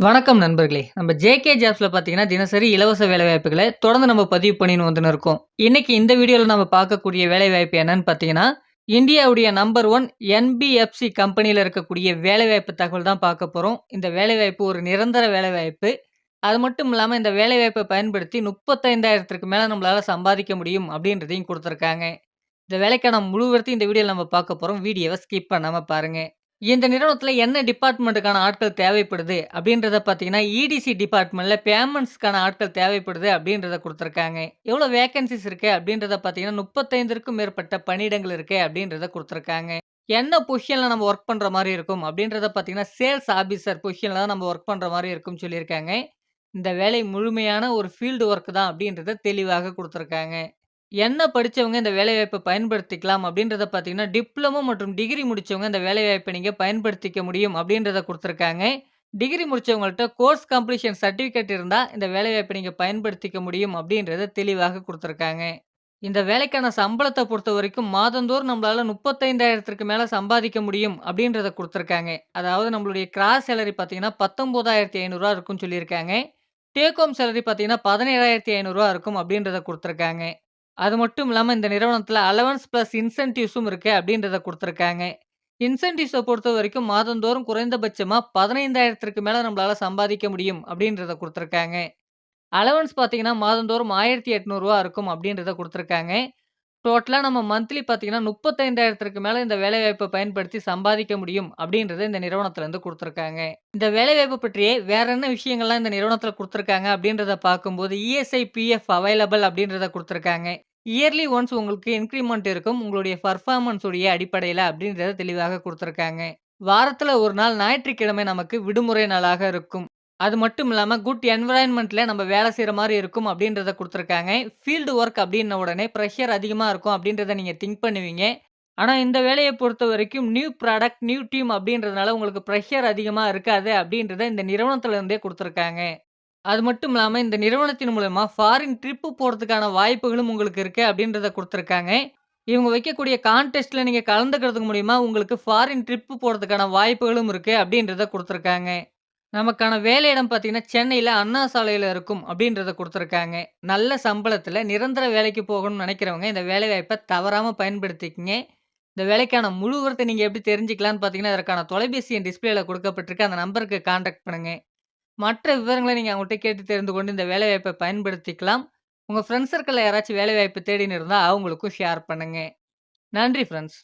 வணக்கம் நண்பர்களே! நம்ம ஜேகே ஜாப்ஸில் பார்த்தீங்கன்னா, தினசரி இலவச வேலைவாய்ப்புகளை தொடர்ந்து நம்ம பதிவு பண்ணின்னு வந்துன்னு இருக்கோம். இன்னைக்கு இந்த வீடியோவில் நம்ம பார்க்கக்கூடிய வேலைவாய்ப்பு என்னன்னு பார்த்தீங்கன்னா, இந்தியாவுடைய நம்பர் ஒன் என்பிஎஃப்சி கம்பெனியில் இருக்கக்கூடிய வேலைவாய்ப்பு தகவல் தான் பார்க்க போகிறோம் இந்த வேலைவாய்ப்பு ஒரு நிரந்தர வேலைவாய்ப்பு. அது மட்டும் இல்லாமல் இந்த வேலைவாய்ப்பை பயன்படுத்தி முப்பத்தைந்தாயிரத்துக்கு மேலே நம்மளால் சம்பாதிக்க முடியும் அப்படின்றதையும் கொடுத்துருக்காங்க இந்த வேலைக்கான முழுவதும் இந்த வீடியோவில் நம்ம பார்க்க போகிறோம் வீடியோவை ஸ்கிப் பண்ணாமல் பாருங்கள் இந்த நிறுவனத்தில் என்ன டிபார்ட்மெண்ட்டுக்கான ஆட்கள் தேவைப்படுது அப்படின்றத பார்த்தீங்கன்னா, இடிசி டிபார்ட்மெண்ட்டில் பேமெண்ட்ஸ்க்கான ஆட்கள் தேவைப்படுது அப்படின்றத கொடுத்துருக்காங்க. எவ்வளோ வேகன்சிஸ் இருக்குது அப்படின்றத பார்த்தீங்கன்னா, 35ற்கும் மேற்பட்ட பணியிடங்கள் இருக்குது அப்படின்றத கொடுத்துருக்காங்க. என்ன பொசிஷனில் நம்ம ஒர்க் பண்ணுற மாதிரி இருக்கும் அப்படின்றத பார்த்தீங்கன்னா, சேல்ஸ் ஆஃபீஸர் பொசிஷனில் தான் நம்ம ஒர்க் பண்ணுற மாதிரி இருக்கும்னு சொல்லியிருக்காங்க. இந்த வேலை முழுமையான ஒரு ஃபீல்டு ஒர்க் தான் அப்படின்றத தெளிவாக கொடுத்துருக்காங்க. என்ன படிச்சவங்க இந்த வேலைவாய்ப்பை பயன்படுத்திக்கலாம் அப்படின்றத பார்த்தீங்கன்னா, டிப்ளமோ மற்றும் டிகிரி முடிச்சவங்க இந்த வேலைவாய்ப்ப நீங்க பயன்படுத்திக்க முடியும் அப்படின்றத குடுத்துருக்காங்க. டிகிரி முடிச்சவங்கள்ட்ட கோர்ஸ் கம்ப்ளீஷன் சர்டிஃபிகேட் இருந்தா இந்த வேலைவாய்ப்ப நீங்க பயன்படுத்திக்க முடியும் அப்படின்றத தெளிவாக குடுத்துருக்காங்க. இந்த வேலைக்கான சம்பளத்த பொறுத்தவரைக்கும் மாதந்தோறும் நம்மளால 35,000க்கு மேல சம்பாதிக்க முடியும் அப்படின்றத குடுத்துருக்காங்க. அதாவது நம்மளுடைய கிராஸ் சேலரி பார்த்தீங்கன்னா, ரூ. 19,500 இருக்கும்னு சொல்லியிருக்காங்க. டேக் ஹோம் சேலரி பார்த்தீங்கன்னா, ரூ. 17,500 இருக்கும் அப்படின்றத குடுத்துருக்காங்க. அது மட்டும் இல்லாமல் இந்த நிறுவனத்தில் அலவன்ஸ் ப்ளஸ் இன்சென்டிவ்ஸும் இருக்குது அப்படின்றத கொடுத்துருக்காங்க. இன்சென்டிவ்ஸை பொறுத்த வரைக்கும் மாதந்தோறும் குறைந்தபட்சமாக பதினைந்தாயிரத்திற்கு மேலே நம்மளால் சம்பாதிக்க முடியும் அப்படின்றத கொடுத்துருக்காங்க. அலவன்ஸ் பார்த்தீங்கன்னா, மாதந்தோறும் ஆயிரத்தி எட்நூறுரூவா இருக்கும் அப்படின்றத கொடுத்துருக்காங்க. டோட்டலாக நம்ம மந்த்லி பார்த்தீங்கன்னா, முப்பத்தைந்தாயிரத்துக்கு மேலே இந்த வேலைவாய்ப்பை பயன்படுத்தி சம்பாதிக்க முடியும் அப்படின்றத இந்த நிறுவனத்துலேருந்து கொடுத்துருக்காங்க. இந்த வேலைவாய்ப்பு பற்றியே வேற என்ன விஷயங்கள்லாம் இந்த நிறுவனத்தில் கொடுத்துருக்காங்க அப்படின்றத பார்க்கும்போது, இஎஸ்ஐ, பிஎஃப் அவைலபிள் அப்படின்றத கொடுத்துருக்காங்க. இயர்லி ஒன்ஸ் உங்களுக்கு இன்க்ரிமெண்ட் இருக்கும். உங்களுடைய பெர்ஃபார்மன்ஸ் உடைய அப்படின்றத தெளிவாக கொடுத்துருக்காங்க வாரத்தில் ஒரு நாள் ஞாயிற்றுக்கிழமை நமக்கு விடுமுறை நாளாக இருக்கும். அது மட்டும் இல்லாமல் குட் என்வைரன்மென்ட்ல நம்ம வேலை செய்கிற மாதிரி இருக்கும் அப்படின்றத கொடுத்துருக்காங்க ஃபீல்டு ஒர்க் அப்படின்ன உடனே ப்ரெஷர் அதிகமாக இருக்கும் அப்படின்றத நீங்கள் திங்க் பண்ணுவீங்க. ஆனால் இந்த வேலையை பொறுத்த வரைக்கும் நியூ ப்ராடக்ட், நியூ டீம் அப்படின்றதுனால உங்களுக்கு ப்ரெஷர் அதிகமாக இருக்காது அப்படின்றத இந்த நிறுவனத்துலேருந்தே கொடுத்துருக்காங்க அது மட்டும் இல்லாமல் இந்த நிறுவனத்தின் மூலமா ஃபாரின் ட்ரிப்பு போகிறதுக்கான வாய்ப்புகளும் உங்களுக்கு இருக்குது அப்படின்றத கொடுத்துருக்காங்க. இவங்க வைக்கக்கூடிய கான்டெஸ்ட்டில் நீங்கள் கலந்துக்கிறதுக்கு மூலிமா உங்களுக்கு ஃபாரின் ட்ரிப்பு போகிறதுக்கான வாய்ப்புகளும் இருக்குது அப்படின்றத கொடுத்துருக்காங்க. நமக்கான வேலையிடம் பார்த்தீங்கன்னா, சென்னையில் அண்ணா சாலையில் இருக்கும் அப்படின்றத கொடுத்துருக்காங்க. நல்ல சம்பளத்தில் நிரந்தர வேலைக்கு போகணும்னு நினைக்கிறவங்க இந்த வேலைவாய்ப்பை தவறாமல் பயன்படுத்திக்கிங்க. இந்த வேலைக்கான முழுவரத்தை நீங்கள் எப்படி தெரிஞ்சுக்கலாம்னு பார்த்தீங்கன்னா, அதற்கான தொலைபேசி என் டிஸ்ப்ளேல கொடுக்கப்பட்டிருக்க. அந்த நம்பருக்கு கான்டாக்ட் பண்ணுங்கள் மற்ற விவரங்களை நீங்க அவங்கள்ட்ட கேட்டு தெரிந்து கொண்டு இந்த வேலைவாய்ப்பை பயன்படுத்திக்கலாம். உங்க ஃப்ரெண்ட்ஸ் சர்க்கிளில் யாராச்சும் வேலைவாய்ப்பு தேடின்னு இருந்தா அவங்களுக்கும் ஷேர் பண்ணுங்க. நன்றி ஃப்ரெண்ட்ஸ்